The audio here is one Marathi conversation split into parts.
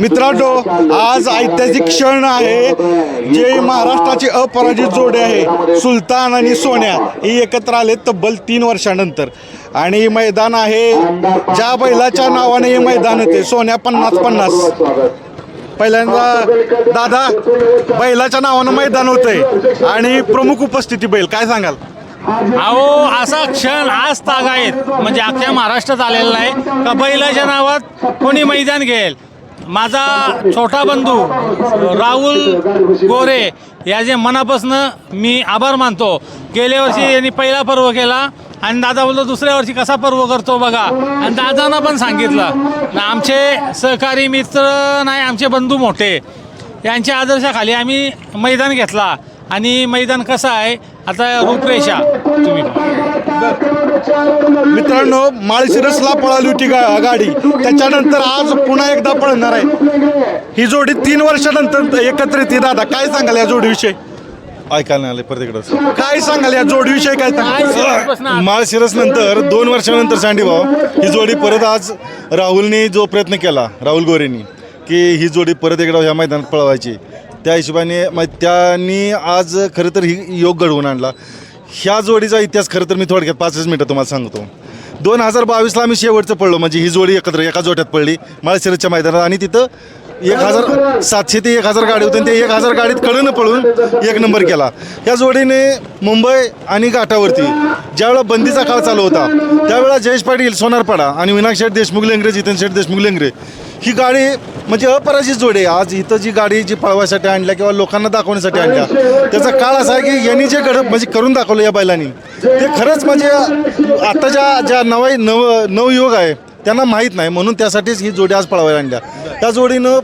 मित्रांनो आज ऐतिहासिक क्षण आहे जे महाराष्ट्राची अपराजित जोडी आहे सुलतान आणि सोन्या ही एकत्र आले तब्बल तीन वर्षानंतर. आणि मैदान आहे ज्या बैलाच्या नावाने हे मैदान होते सोन्या पन्नास पन्नास. पहिल्यांदा दादा बैलाच्या नावानं मैदान होतंय. आणि प्रमुख उपस्थिती बैल काय सांगाल? अहो असा क्षण आज तागायत म्हणजे अख्ख्या महाराष्ट्रात आलेला नाही का बैलाच्या नावात कोणी मैदान घेईल? माझा छोटा बंधू राहुल गोरे याचे मनापासून मी आभार मानतो. गेल्या वर्षी यांनी पहिला पर्व केला आणि दादा बोलतो दुसऱ्या वर्षी कसा पर्व करतो बघा. आणि दादांना पण सांगितलं आमचे सहकारी मित्र नाही आमचे बंधू मोठे. यांच्या आदर्शाखाली आम्ही मैदान घेतला आणि मैदान कसं आहे आता रूपरेषा तुम्ही मित्रांनो माळशिरसला पळाली होती गा गाडी. त्याच्यानंतर आज पुन्हा एकदा पळणार आहे. ही जोडी तीन वर्षानंतर एकत्रित आहे. दादा काय सांगाल या जोडीविषयी? ऐकायला आले परत इकडं काय सांगाल या जोडीविषयी काय सांगाल? माळशिरस नंतर दोन वर्षानंतर सांडीभाऊ ही जोडी परत आज राहुलने जो प्रयत्न केला राहुल गोरेनी की ही जोडी परत एकदा ह्या मैदानात पळवायची. त्या हिशोबाने मग त्यांनी आज खरं तर ही योग घडवून आणला. ह्या जोडीचा इतिहास खरं तर मी थोडक्यात पाचच मिनटं तुम्हाला सांगतो. दोन हजार बावीसला आम्ही शेवटचं पडलो म्हणजे ही जोडी एकत्र एका जोट्यात पडली माळशिरच्या मैदानात. आणि तिथं एक हजार सातशे ते एक हजार गाडी होती आणि ते एक हजार गाडीत कडनं पळून एक नंबर केला. या जोडीने मुंबई आणि घाटावरती ज्यावेळा बंदीचा काळ चालू होता त्यावेळेला जयेश पाटील सोनारपाडा आणि विनायक शेठ देशमुख लेंगरे जितेन शेठ देशमुख लेंगरे ही गाडी म्हणजे अपराजित जोडी आहे. आज इथं जी गाडी जी पळवायसाठी आणल्या किंवा लोकांना दाखवण्यासाठी आणल्या त्याचा काळ असा आहे की यांनी जे घड म्हणजे करून दाखवलं या बैलांनी ते खरंच म्हणजे आता ज्या ज्या नवा नव नवयुवक आहे त्यांना माहीत नाही म्हणून त्यासाठीच ही जोडी आज पळवायला आणल्या. त्या जोडीनं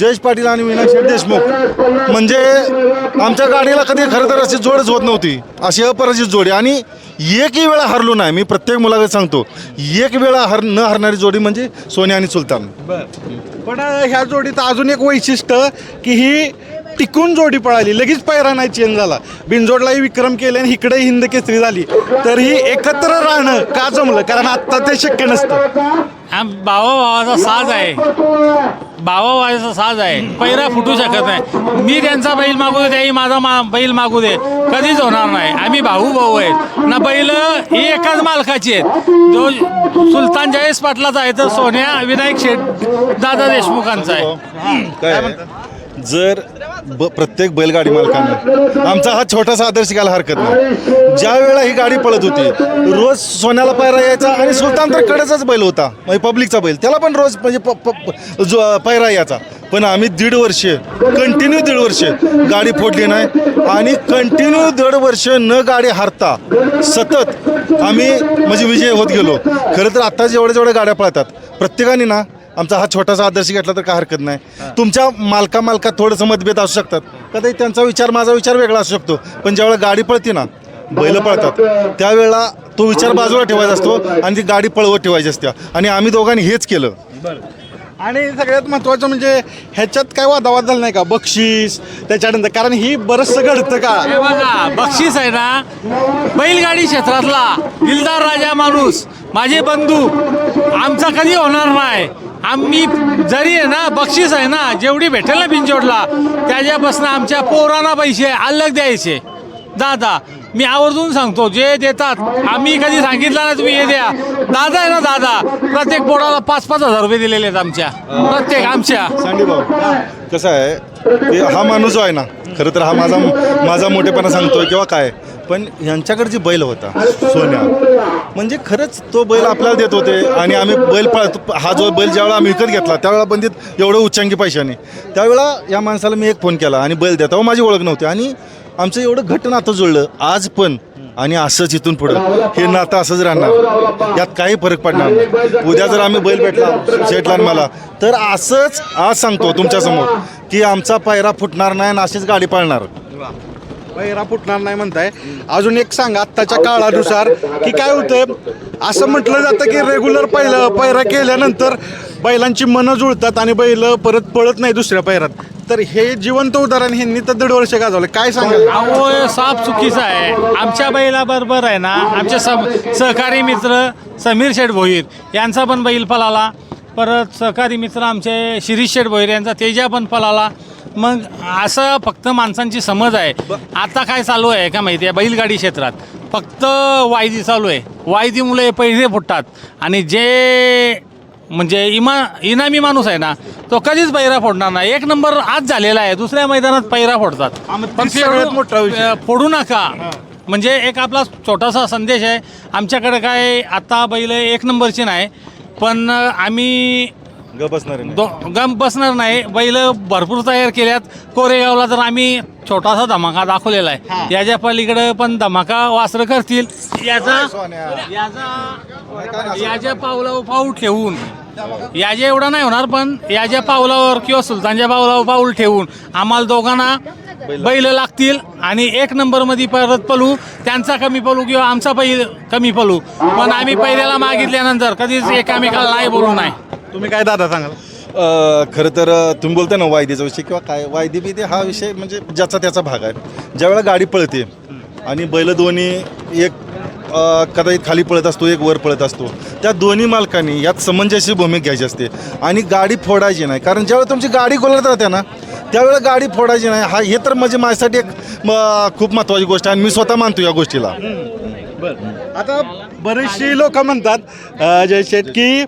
जयेश पाटील आणि विनायक देशमुख. म्हणजे आमच्या गाडीला कधी खरं तर अशी जोडच होत नव्हती. अशी अपराजित जोडी. आणि एकही वेळा हरलो नाही. मी प्रत्येक मुलाला सांगतो. एक वेळा हर न हरणारी जोडी म्हणजे सोन्या आणि सुलतान. पण ह्या जोडीचं अजून एक वैशिष्ट्य की ही टिकून जोडी पळाली लगेच पायरा नाही चेंज झाला. बिनजोडलाही विक्रम केले आणि इकडे हिंद केसरी झाली. तर ही एकत्र राहणं का जमलं? कारण आत्ता ते शक्य नसतं. आम भावा भावाचा साज आहे. भावा भावाचा साज आहे. पैरा फुटू शकत नाही. मी त्यांचा बैल मागू दे त्याही माझा मा बैल मागू दे. कधीच होणार नाही. आम्ही भाऊ भाऊ आहेत. ना बैल ही एकाच मालकाची आहेत. जो सुलतान जयेश पाटलाचा आहे तर सोन्या विनायक शेठ दादा देशमुखांचा आहे. काय जर ब प्रत्येक बैलगाडी मालकानं. आमचा हा छोटासा आदर्श घ्यायला हरकत नाही. ज्या वेळेला ही गाडी पळत होती रोज सोन्याला पायरा यायचा आणि सुलतान तर कडेचाच बैल होता म्हणजे पब्लिकचा बैल. त्याला पण रोज म्हणजे प- प- प- जो पायरा यायचा. पण आम्ही दीड वर्ष कंटिन्यू दीड वर्ष गाडी फोडली नाही आणि कंटिन्यू दीड वर्ष न गाडी हारता सतत आम्ही म्हणजे विजय होत गेलो. खरं तर आत्ता जेवढ्या जेवढ्या गाड्या पळतात प्रत्येकाने ना आमचा हा छोटासा आदर्श घेतला तर काय हरकत नाही. तुमच्या मालका मालकात थोडंसं मतभेद असू शकतात. कधी त्यांचा विचार माझा विचार वेगळा असू शकतो. पण ज्यावेळेला गाडी पळते ना बैल पळतात त्यावेळेला तो विचार बाजूला ठेवायचा असतो आणि ती गाडी पळवत ठेवायची असते. आणि आम्ही दोघांनी हेच केलं. आणि सगळ्यात महत्त्वाचं म्हणजे ह्याच्यात काय वादावाद झाला नाही का? बक्षीस त्याच्यानंतर कारण ही बरंचसं घडतं का? हे बघा बक्षीस आहे ना? बैलगाडी क्षेत्रातला दिलदार राजा माणूस माझे बंधू आमचा कधी होणार नाही? आम्ही जरी आहे ना बक्षीस आहे ना जेवढी भेटेल ना बिंजोडला त्याच्यापासून आमच्या पोरांना पैसे अलग द्यायचे. दादा मी आवर्जून सांगतो जे देतात आम्ही कधी सांगितलं ना तुम्ही हे द्या. दादा आहे ना दादा प्रत्येक पोराला पाच पाच हजार रुपये दिलेले आहेत आमच्या. प्रत्येक आमच्या. कसं आहे हा माणूस जो आहे ना खरं तर हा माझा माझा मोठेपणा सांगतोय किंवा काय पण यांच्याकडे जी बैल होता सोन्या म्हणजे खरंच तो बैल आपल्याला देत होते आणि आम्ही बैल पाळतो. हा जो बैल ज्यावेळा आम्ही विकत घेतला त्यावेळेला बंदीत एवढं उच्चांकी पैशाने. त्यावेळेला या माणसाला मी एक फोन केला आणि बैल देता माझी ओळख नव्हती. आणि आमचं एवढं घटना आता जुळलं. आज पण आणि असंच इथून पुढं. हे नातं असंच राहणार. यात काही फरक पडणार नाही. उद्या जर आम्ही बैल भेटला शेटला मला तर असंच आज सांगतो तुमच्यासमोर की आमचा पायरा फुटणार नाही आणि अशीच गाडी पाळणार. पैरा फुटणार नाही म्हणताय. अजून एक सांगा आत्ताच्या काळानुसार की काय होतं असं म्हटलं जातं की रेग्युलर पहिलं पैरा केल्यानंतर बैलांची मनं जुळतात आणि बैल परत पळत नाही दुसऱ्या पैरात तर हे जिवंत उदाहरण ह्यांनी तर दीड वर्ष गाजवलं. काय सांगाल? अहो साप चुकीचा आहे. आमच्या बैलाबरोबर आहे ना? आमचे सम सहकारी मित्र समीर शेठ भोईर यांचा पण बैल पळाला. परत सहकारी मित्र आमचे शिरीष शेठ भोईर यांचा तेजा पण पळाला. मग असं फक्त माणसांची समज आहे. आता काय चालू आहे का माहिती आहे? बैलगाडी क्षेत्रात. फक्त वायदी चालू आहे. वायदीमुळे पैसे फुटतात. आणि जे म्हणजे इमा इनामी माणूस आहे ना तो कधीच पैरा फोडणार नाही. एक नंबर आज झालेला आहे दुसऱ्या मैदानात पैरा फोडतात. पण सगळ्यात फोडू- मोठा विषय. अ, फोडू नका. म्हणजे एक आपला छोटासा संदेश आहे आमच्याकडे काय आता बैल एक नंबरची नाही पण अ, आम्ही ग बसणार आहे दो गम बसणार नाही. बैल भरपूर तयार केल्यात. कोरेगावला तर आम्ही छोटासा धमाका दाखवलेला आहे. याच्या पलीकडे पण धमाका वासरं करतील. याचा याचा याच्या पावलावर पाऊल ठेवून. याच्या एवढा नाही होणार पण याच्या पावलावर किंवा सुलतानच्या पावलावर पाऊल ठेवून आम्हाला दोघांना बैल लागतील. आणि एक नंबरमध्ये परत पलू. त्यांचा कमी पलू किंवा आमचा बैल कमी पलू. पण आम्ही पहिल्याला मागितल्यानंतर कधीच एकामेकाला नाही बोलू नाही. तुम्ही काय दादा सांगाल? अ, खरं तर अ, तुम्ही बोलताय ना वायदीचा विषय किंवा काय? वायदी बिदी हा विषय म्हणजे ज्याचा त्याचा भाग आहे. ज्यावेळेला गाडी पळते आणि बैल दोन्ही एक अ, कदाचित खाली पळत असतो एक वर पळत असतो त्या दोन्ही मालकांनी यात समंजस्य भूमिका घ्यायची असते आणि गाडी फोडायची नाही. कारण ज्यावेळेला तुमची गाडी गोलत राहते ना त्यावेळेला गाडी फोडायची नाही. हा हे तर म्हणजे माझ्यासाठी एक म, खूप महत्त्वाची गोष्ट आहे आणि मी स्वतः मानतो या गोष्टीला. आता बरेचशी लोक म्हणतात अं, जय शेठ की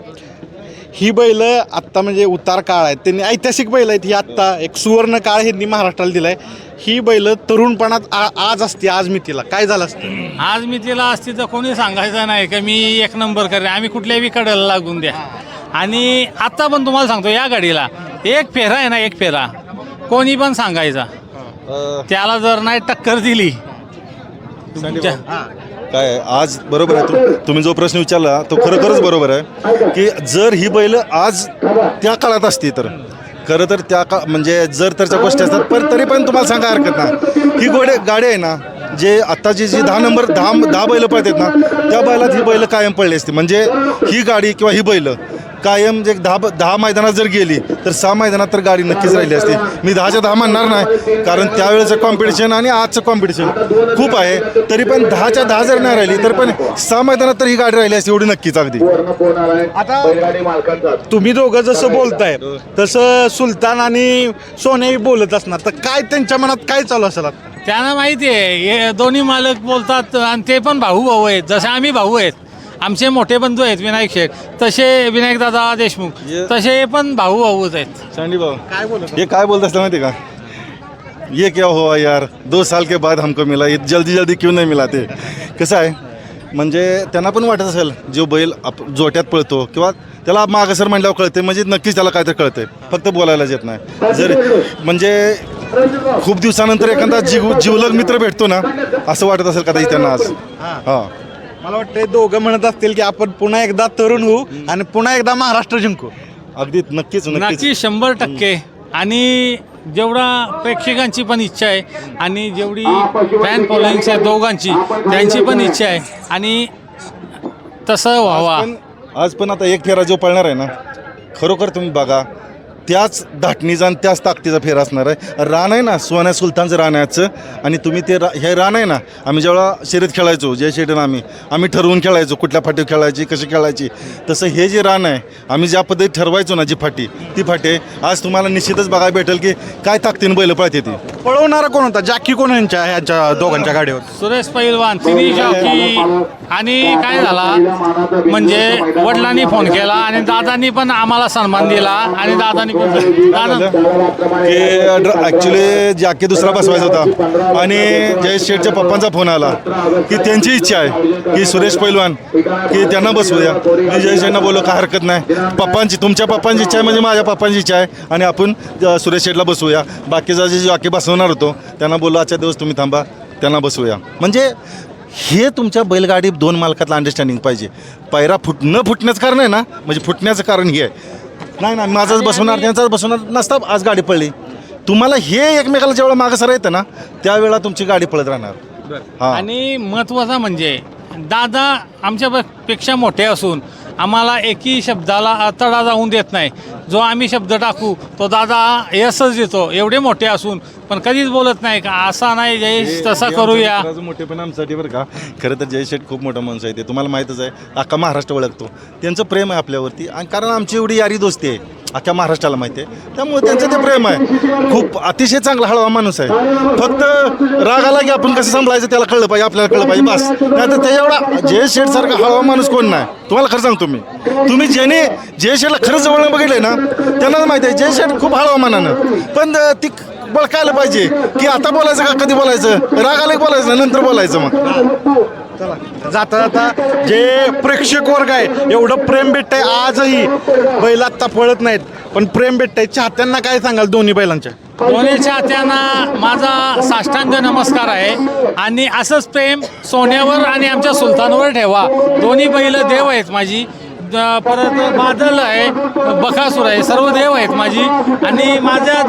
ही बैल आत्ता म्हणजे उतार काळ आहेत त्यांनी ऐतिहासिक बैल आहेत. ही आत्ता एक सुवर्ण काळ ह्यांनी महाराष्ट्राला दिलाय. ही बैल तरुणपणात आ- आज असते. आज मी तिला काय झालं असतं? आज मी तिला असती तर कोणी सांगायचं नाही का? मी एक नंबर करेन आम्ही कुठल्याही कडेला लागून द्या. आणि आत्ता पण तुम्हाला सांगतो या गाडीला एक फेरा आहे ना एक फेरा. कोणी पण सांगायचा. त्याला जर नाही टक्कर दिली तुमच्या- काय आज बरोबर आहे. तुम्ही जो प्रश्न विचारला तो खरोखरच बरोबर आहे. की जर ही बैल आज त्या काळात असती तर खरं तर त्या का म्हणजे जर तरच्या गोष्टी असतात पण तरी पण तुम्हाला सांगा हरकत ना ही गोडे गाडी आहे ना जे आत्ताची जी दहा नंबर दहा दहा बैल पळतात ना त्या बैलात ही बैल कायम पडली असते. म्हणजे ही गाडी किंवा ही बैल कायम जे दहा दहा मैदानात जर गेली तर सहा मैदानात तर गाडी नक्कीच राहिली असते. मी दहाच्या दहा म्हणणार नाही कारण त्यावेळेचं कॉम्पिटिशन आणि आजचं कॉम्पिटिशन खूप आहे. तरी पण दहाच्या दहा जर नाही राहिली तर पण सहा मैदानात तर ही गाडी राहिली असते एवढी नक्कीच अगदी. आता तुम्ही दोघं जसं बोलताय तसं सुलतान आणि सोने बोलत असणार. तर काय त्यांच्या मनात काय चालू असेल आता? त्यांना माहिती आहे हे दोन्ही मालक बोलतात आणि ते पण भाऊ भाऊ आहेत. जसे आम्ही भाऊ आहेत. आमचे मोठे बंधू आहेत विनायक शेठ. तसे विनायक दादा देशमुख. ये- तसे पण भाऊ भाऊच आहेत. चांडी भाऊ. काय बोलत ये काय बोलत असलं माहिती का? ये क्या हुआ यार? दो साल के बाद हमको मिला. ये जल्दी जल्दी क्यों नहीं मिला ते? कसं आहे? म्हणजे त्यांना पण वाटत असेल जो बैल आप जोट्यात पळतो किंवा त्याला मागसर म्हणल्यावर कळते म्हणजे नक्कीच त्याला काहीतरी कळते फक्त बोलायलाच येत नाही. जर म्हणजे खूप दिवसानंतर एखादा जीव जीवलग मित्र भेटतो ना असं वाटत असेल कदाचित त्यांना आज? हां. मला वाटतं दोघं म्हणत असतील की आपण पुन्हा एकदा तरुण होऊ आणि पुन्हा एकदा महाराष्ट्र जिंकू. अगदी नक्कीच नक्की शंभर टक्के. आणि जेवढा प्रेक्षकांची पण इच्छा आहे आणि जेवढी फॅन फॉलोईंग्स आहे दोघांची त्यांची पण इच्छा आहे. आणि तसं व्हावा. आज पण आता एक फेरा जो पळणार आहे ना खरोखर तुम्ही बघा त्याच धाटणीचा आणि त्याच ताकदीचा फेरा असणार आहे. रान आहे ना सोन्या सुलतानचं रान आहे आजचं. आणि तुम्ही ते रा हे रान आहे ना आम्ही जेव्हा शर्यत खेळायचो जय शेटन आम्ही आम्ही ठरवून खेळायचो कुठल्या फाटीवर खेळायची कशी खेळायची. तसं हे जे रान आहे आम्ही ज्या पद्धतीत ठरवायचो ना जी फाटी ती फाटी आहे. आज तुम्हाला निश्चितच बघायला भेटेल की काय ताकदीनं बैल पळते ती. पळवणारा कोण होता? जॅकी कोण यांच्या ह्याच्या दोघांच्या गाडीवर? सुरेश पैलवान तिन्ही जॉकी. आणि काय झाला? म्हणजे वडिलांनी फोन केला आणि दादांनी पण आम्हाला सन्मान दिला आणि दादांनी की ॲक्च्युली जाके दुसरा बसवायचा होता. आणि जयेश शेठच्या पप्पांचा फोन आला. की त्यांची इच्छा आहे की सुरेश पैलवान की त्यांना बसवूया. मी जयेश शेठना बोललो काय हरकत नाही. पप्पांची तुमच्या पप्पांची इच्छा आहे म्हणजे माझ्या पप्पांची इच्छा आहे. आणि आपण सुरेश शेठला बसवूया. बाकीचा जे जाके बसवणार होतो त्यांना बोललो आजच्या दिवस तुम्ही थांबा. त्यांना बसवूया. म्हणजे हे तुमच्या बैलगाडी दोन मालकातलं अंडरस्टँडिंग पाहिजे. पायरा फुट न फुटण्याचं कारण आहे ना म्हणजे फुटण्याचं कारण हे आहे. नाही नाही माझाच बसवणार त्यांचाच बसवणार नसता आज गाडी पडली. तुम्हाला हे एकमेकाला जेव्हा मागं सर येतं ना त्यावेळेला तुमची गाडी पळत राहणार. हां. आणि महत्त्वाचा म्हणजे दादा आमच्या पेक्षा मोठे असून आम्हाला एकही शब्दाला तडा जाऊन देत नाही. जो आम्ही शब्द टाकू तो दादा यशच देतो. एवढे मोठे असून पण कधीच बोलत नाही का? असा नाही जयेश तसा करूया. मोठे पण आमच्यासाठी बरं का? खरं तर जय शेठ खूप मोठा माणूस आहे ते. तुम्हाला माहीतच आहे अख्खा महाराष्ट्र ओळखतो. त्यांचं प्रेम आहे आपल्यावरती आणि कारण आमची एवढी यारी दोस्ती आहे. अख्ख्या महाराष्ट्राला माहिती आहे. त्यामुळे त्यांचं ते प्रेम आहे. खूप अतिशय चांगला हळवा माणूस आहे. फक्त राग आला की आपण कसं सांभाळायचं त्याला कळलं पाहिजे आपल्याला कळलं पाहिजे बस. नाही तर ते एवढा जय शेठ सारखा हळवा माणूस कोण नाही? तुम्हाला खरं सांगतो मी. तुम्ही ज्याने जय शेठला खरंच जवळ बघितलंय ना त्यांनाच माहिती आहे जय शेठ खूप हळवा मानानं. पण ती बळकायला पाहिजे की आता बोलायचं का कधी बोलायचं? राग की बोलायचं नंतर बोलायचं मग. चला जाता जाता जे प्रेक्षक वर्ग आहे एवढं प्रेम भेटतंय आजही. बैल आत्ता पळत नाहीत पण प्रेम भेटतंय. चाहत्यांना काय सांगाल दोन्ही बैलांच्या? दोन्ही चाहत्यांना माझा साष्टांग नमस्कार आहे. आणि असंच प्रेम सोन्यावर आणि आमच्या सुलतानवर ठेवा. दोन्ही बैल देव आहेत माझी. परत बादल आहे बकासूर आहे सर्व देव आहेत माझी. आणि माझ्या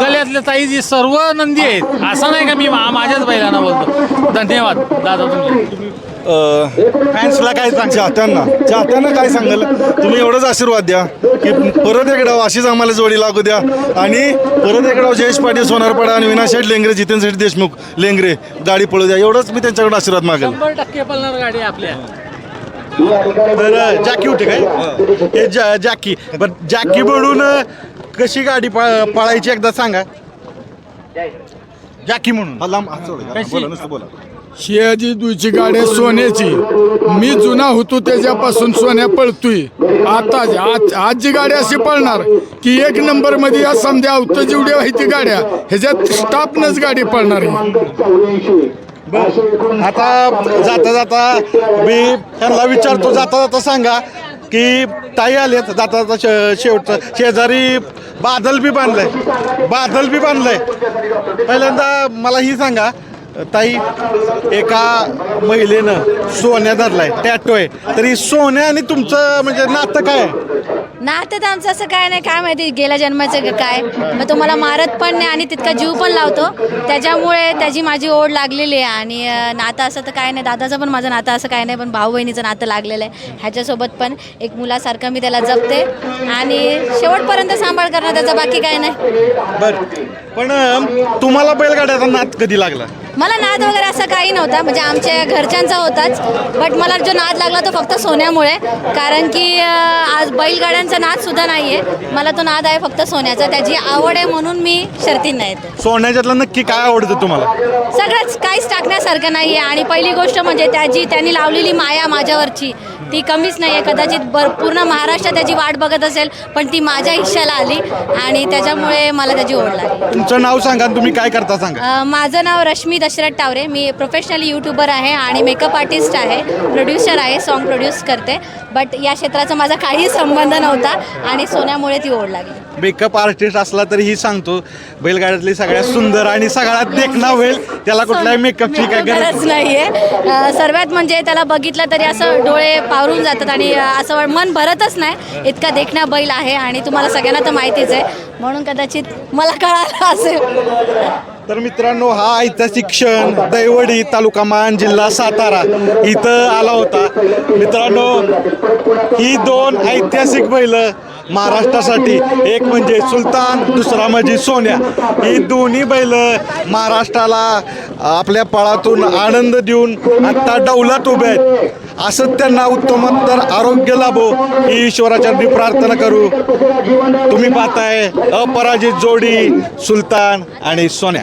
गल्यातल्या ताई जी सर्व नंदी आहेत. असं नाही का मी माझ्याच बैलांना बोलतो. धन्यवाद दादा तुमचे. फॅन्सला काय सांग चाहत्यांना चाहत्यांना काय सांगाल? तुम्ही एवढंच आशीर्वाद द्या की परत एकदा अशीच आम्हाला जोडी लागू द्या. आणि परत एकदा जयेश पाटील सोनारपाडा आणि विनाश शेठ लेंगरे जितेंद्र शेठ देशमुख लेंगरे गाडी पळू द्या. एवढंच मी त्यांच्याकडे आशीर्वाद मागेल. शंभर टक्के पळणार गाडी आपल्या. तर जॅकी होते काय? हे जॅ- जॅकी. पण जॅकी म्हणून कशी गाडी पळ- पळायची एकदा सांगा. जॅकी म्हणून. शियाजी दुईची गाडी आहे सोन्याची. मी जुना होतो त्याच्यापासून सोन्या पळतोय. आता आज आज जी गाडी अशी पळणार की एक नंबरमध्ये या समजा अवत जेवढ्या व्हायची गाड्या. ह्याच्यात स्टाफनच गाडी पळणार आहे. आता जाता जाता मी त्यांना विचारतो जाता जाता सांगा की ताई आलेत जाता जाता शे- शेवटचं शेजारी बादल बी बांधलंय. बादल बी बांधलंय. पहिल्यांदा मला ही सांगा ताई एका महिलेनं सोन्या धरलाय टॅटो आहे. तरी सोन्या आणि तुमचं म्हणजे नातं काय आहे? नातं तर आमचं असं काय नाही काय माहिती गेल्या जन्माचं का काय. मग तो मला मारत पण नाही आणि तितका जीव पण लावतो. त्याच्यामुळे त्याची माझी ओढ लागलेली आहे आणि अं, नातं असं तर काय नाही दादाचं पण माझं नातं असं काय नाही पण भाऊ बहिणीचं नातं लागलेलं आहे ह्याच्यासोबत पण. एक मुलासारखं मी त्याला जपते आणि शेवटपर्यंत सांभाळ करणं त्याचं बाकी काय नाही. बर. पण अं, तुम्हाला बैलगाड्याचा नाद कधी लागला? मला नाद वगैरे असं काही नव्हता. म्हणजे आमच्या घरच्यांचा होताच. बट मला जो नाद लागला तो फक्त सोन्यामुळे. कारण की आज बैलगाड्यांचा नाद सुद्धा नाही आहे मला तो नाद आहे फक्त सोन्याचा. त्याची आवड आहे म्हणून मी शर्तींना येते. सोन्याच्यातलं नक्की काय आवडतं तुम्हाला? सगळंच. काहीच टाकण्यासारखं नाही आहे आणि पहिली गोष्ट म्हणजे त्याची त्यांनी लावलेली माया माझ्यावरची. ती कमीच नाही आहे कदाचित भर पूर्ण महाराष्ट्र त्याची वाट बघत असेल पण ती माझ्या हिश्श्याला आली आणि त्याच्यामुळे मला त्याची ओढ लागली. तुमचं नाव सांगा आणि तुम्ही काय करता सांगा? अ, माझं नाव रश्मी दशरथ टावरे. मी प्रोफेशनल यूट्यूबर आहे आणि मेकअप आर्टिस्ट आहे प्रोड्युसर आहे सॉन्ग प्रोड्यूस करते. बट या क्षेत्राचा माझा काही संबंध नव्हता आणि सोन्यामुळे ती ओढ लागली. मेकअप आर्टिस्ट असला तरी ही सांगतो बैलगाड्यातली सगळ्यात सुंदर आणि सगळ्यात देखणा होईल त्याला कुठल्याही मेकअपची काय गरज गरज नाहीये. अ, सर्वात म्हणजे त्याला बघितलं तरी असं डोळे पावरून जातात आणि अ, असं मन भरतच नाही. इतका देखणा बैल आहे आणि तुम्हाला सगळ्यांना तर माहितीच आहे. म्हणून कदाचित मला कळालं असेल. तर मित्रांनो हा ऐतिहासिक क्षण दैवडी तालुका मान जिल्हा सातारा इथं आला होता. मित्रांनो ही दोन ऐतिहासिक बैल महाराष्ट्रासाठी एक म्हणजे सुलतान दुसरा म्हणजे सोन्या. ही दोन्ही बैल महाराष्ट्राला आपल्या पळातून आनंद देऊन आता डौलात उभे आहेत. असंच त्यांना उत्तमोत्तर आरोग्य लाभो ही ईश्वराचरणी प्रार्थना करू. तुम्ही पाहताय अपराजित जोडी सुलतान आणि सोन्या.